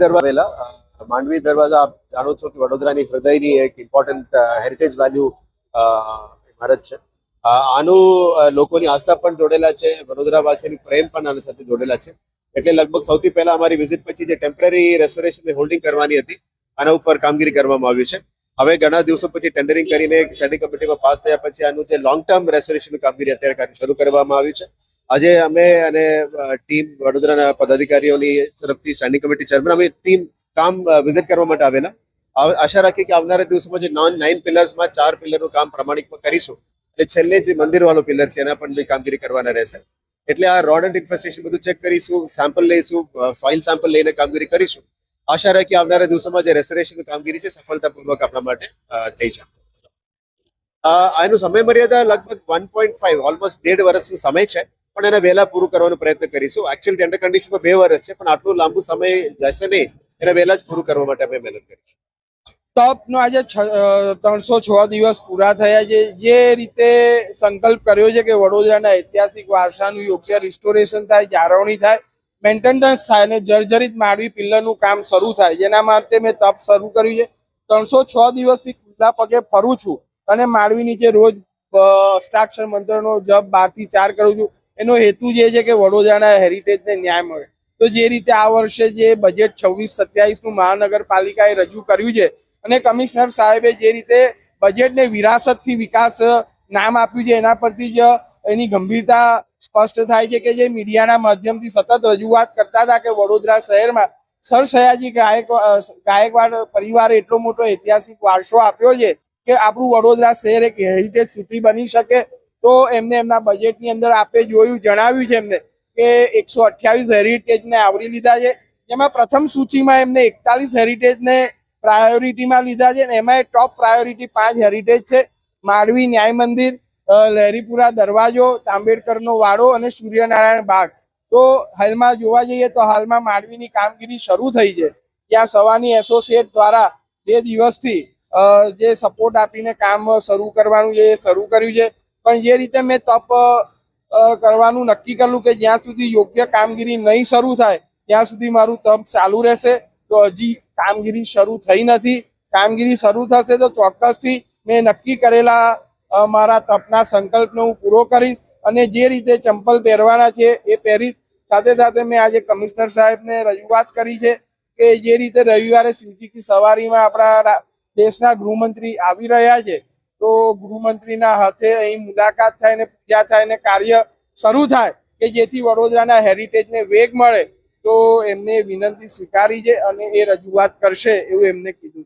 દરવાજા માંડવી દરવાજા આપ જાણો છો કે વડોદરાની હૃદયની એક ઇમ્પોર્ટન્ટ હેરિટેજ વેલ્યુ ઇમારત છે. આનું લોકોની આસ્થા પણ જોડેલા છે વડોદરાવાસીની પ્રેમ પણ આના સાથે જોડેલા છે. એટલે લગભગ સૌથી પહેલા અમારી વિઝિટ પછી જે ટેમ્પરરી રેસ્ટોરેશન હોલ્ડિંગ કરવાની હતી, આના ઉપર કામગીરી કરવામાં આવ્યું છે. હવે ઘણા દિવસો પછી ટેન્ડરિંગ કરીને સ્ટેન્ડિંગ કમિટીમાં પાસ થયા પછી આનું જે લોંગ ટર્મ રેસ્ટોરેશનનું કામગીરી અત્યારે શરૂ કરવામાં આવ્યું છે. આજે અમે અને ટીમ વડોદરાના પદાધિકારીઓની તરફથી સ્ટેન્ડિંગ કમિટી ચેરમેન અમે ટીમ કામ વિઝિટ કરવા માટે આવેલા. આશા રાખી કે આવનારા દિવસોમાં જે નોન નાઇન પિલર્સમાં ચાર પિલરનું કામ પ્રમાણિકમાં કરીશું, અને છેલ્લે જે મંદિર વાળો પિલર છે, એના પણ કામગીરી કરવાના રહેશે. એટલે આ રોડ એન્ડ ઇન્ફ્રાસ્ટ્રક્ચર બધું ચેક કરીશું સેમ્પલ લઈશું સોઇલ સેમ્પલ લઈને કામગીરી કરીશું. આશા રાખી આવનારા દિવસોમાં જે રેસ્ટોરેશનની કામગીરી છે, સફળતાપૂર્વક આપણા માટે થઈ જાય આનું સમય મર્યાદા લગભગ વન પોઈન્ટ ફાઈવ ઓલમોસ્ટ દેઢ વર્ષનું સમય છે. પણ એને વહેલા પૂરું કરવાનો પ્રયત્ન કરીશું. એકચ્યુઅલી ટેન્ડર કન્ડિશનમાં બે વર્ષ છે, પણ આટલું લાંબુ સમય જશે નહીં. એને વહેલા જ પૂરું કરવા માટે અમે મહેનત કરીશું. તપનો આજે ત્રણસો છ દિવસ પૂરા થયા છે. જે રીતે સંકલ્પ કર્યો છે કે વડોદરાના ઐતિહાસિક વારસાનું યોગ્ય રિસ્ટોરેશન થાય, જાળવણી થાય મેન્ટેનન્સ થાય અને જર્જરિત માળવી પિલ્લરનું કામ શરૂ થાય. જેના માટે મેં તપ શરૂ કર્યું છે. ત્રણસો છ દિવસથી ખુલ્લા પગે ફરું છું અને માળવી નીચે રોજ અષ્ટાક્ષર મંત્રનો જપ બારથી ચાર કરું છું. એનો હેતુ જે છે કે વડોદરાના હેરિટેજને ન્યાય મળે. તો જે રીતે આ વર્ષે જે બજેટ છવ્વીસ, સત્યાવીસનું મહાનગરપાલિકાએ રજૂ કર્યું છે અને કમિશનર સાહેબે જે રીતે બજેટને વિરાસતથી વિકાસ નામ આપ્યું છે, એના પરથી જ એની ગંભીરતા સ્પષ્ટ થાય છે કે જે મીડિયાના માધ્યમથી સતત રજૂઆત કરતા હતા કે વડોદરા શહેરમાં સર સયાજી ગાયક ગાયકવાડ પરિવારે એટલો મોટો ઐતિહાસિક વારસો આપ્યો છે કે આપણું વડોદરા શહેર એક હેરિટેજ સિટી બની શકે તો એમને એમના બજેટની અંદર આપે જોયું, જણાવ્યું છે એમને કે એકસો અઠ્યાવીસ હેરિટેજને આવરી લીધા છે. જેમાં પ્રથમ સૂચિમાં એમને એકતાલીસ હેરિટેજને પ્રાયોરિટીમાં લીધા છે અને એમાં ટોપ પ્રાયોરિટી પાંચ હેરિટેજ છે. માંડવી ન્યાય મંદિર લહેરીપુરા, દરવાજો, તાંબેડકરનો વાડો અને સૂર્યનારાયણ બાગ. તો હાલમાં જોવા જઈએ તો હાલમાં માંડવીની કામગીરી શરૂ થઈ છે. ત્યાં સવાની એસોસિએટ દ્વારા બે દિવસથી જે સપોર્ટ આપીને કામ શરૂ કરવાનું છે, એ શરૂ કર્યું છે. પણ જે રીતે મેં તપ કરવાનું નક્કી કરેલું કે જ્યાં સુધી યોગ્ય કામગીરી નહીં શરૂ થાય, ત્યાં સુધી મારું તપ ચાલુ રહેશે. તો હજી કામગીરી શરૂ થઈ નથી. કામગીરી શરૂ થશે તો ચોક્કસથી મેં નક્કી કરેલા મારા તપના સંકલ્પને હું પૂરો કરીશ અને જે રીતે ચંપલ પહેરવાના છે એ પહેરીશ. સાથે સાથે મેં આજે કમિશનર સાહેબને રજૂઆત કરી છે કે જે રીતે રવિવારે શિવજીથી સવારીમાં આપણા દેશના ગૃહમંત્રી આવી રહ્યા છે તો ગૃહમંત્રીના હાથે અહીં મુલાકાત થાય ને પૂજા થાય ને કાર્ય શરૂ થાય કે જેથી વડોદરાના હેરિટેજને વેગ મળે, તો એમને વિનંતી સ્વીકારી છે અને એ રજૂઆત કરશે એવું એમને કીધું